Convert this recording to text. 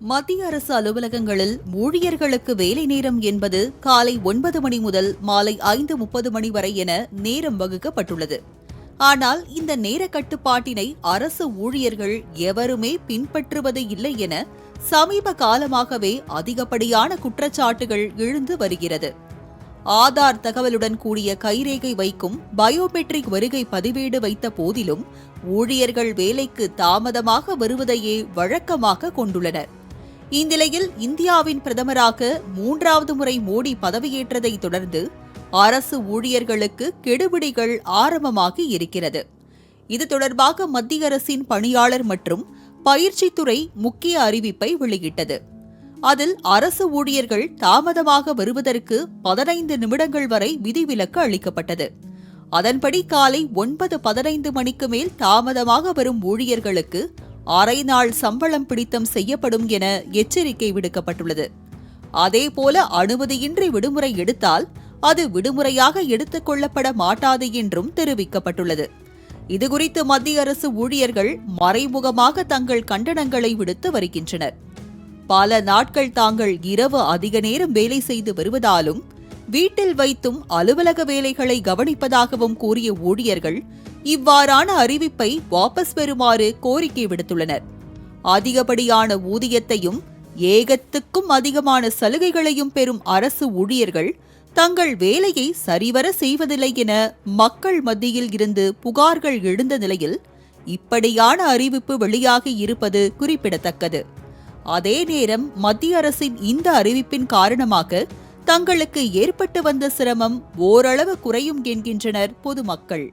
மத்திய அரசு அலுவலகங்களில் ஊழியர்களுக்கு வேலை நேரம் என்பது காலை ஒன்பது மணி முதல் மாலை ஐந்து முப்பது மணி வரை என நேரம் வகுக்கப்பட்டுள்ளது. ஆனால் இந்த நேர கட்டுப்பாட்டினை அரசு ஊழியர்கள் எவருமே பின்பற்றுவது இல்லை என சமீப காலமாகவே அதிகப்படியான குற்றச்சாட்டுகள் எழுந்து வருகிறது. ஆதார் தகவலுடன் கூடிய கைரேகை வைக்கும் பயோமெட்ரிக் வருகை பதிவேடு வைத்த போதிலும் ஊழியர்கள் வேலைக்கு தாமதமாக வருவதையே வழக்கமாக கொண்டுள்ளனர். இந்நிலையில் இந்தியாவின் பிரதமராக மூன்றாவது முறை மோடி பதவியேற்றதை தொடர்ந்து அரசு ஊழியர்களுக்கு கெடுபிடிகள் ஆரம்பமாகி இருக்கிறது. இது தொடர்பாக மத்திய அரசின் பணியாளர் மற்றும் பயிற்சித்துறை முக்கிய அறிவிப்பை வெளியிட்டது. அதில் அரசு ஊழியர்கள் தாமதமாக வருவதற்கு பதினைந்து நிமிடங்கள் வரை விதிவிலக்கு அளிக்கப்பட்டது. அதன்படி காலை ஒன்பது பதினைந்து மணிக்கு மேல் தாமதமாக வரும் ஊழியர்களுக்கு அரை நாள் சம்பளம் பிடித்தம் செய்யப்படும் என எச்சரிக்கை விடுக்கப்பட்டுள்ளது. அதேபோல அனுமதியின்றி விடுமுறை எடுத்தால் அது விடுமுறையாக எடுத்துக் கொள்ளப்பட மாட்டாது என்றும் தெரிவிக்கப்பட்டுள்ளது. இதுகுறித்து மத்திய அரசு ஊழியர்கள் மறைமுகமாக தங்கள் கண்டனங்களை விடுத்து வருகின்றனர். பல நாட்கள் தாங்கள் இரவு அதிக நேரம் வேலை செய்து வருவதாலும் வீட்டில் வைத்தும் அலுவலக வேலைகளை கவனிப்பதாகவும் கூறிய ஊழியர்கள் இவ்வாறான அறிவிப்பை வாபஸ் பெறுமாறு கோரிக்கை விடுத்துள்ளனர். அதிகப்படியான ஊதியத்தையும் ஏகத்துக்கும் அதிகமான சலுகைகளையும் பெறும் அரசு ஊழியர்கள் தங்கள் வேலையை சரிவர செய்வதில்லை என மக்கள் மத்தியில் இருந்து புகார்கள் எழுந்த நிலையில் இப்படியான அறிவிப்பு வெளியாகி இருப்பது குறிப்பிடத்தக்கது. அதே நேரம் மத்திய அரசின் இந்த அறிவிப்பின் காரணமாக தங்களுக்கு ஏற்பட்டு வந்த சிரமம் ஓரளவு குறையும் என்கின்றனர் பொதுமக்கள்.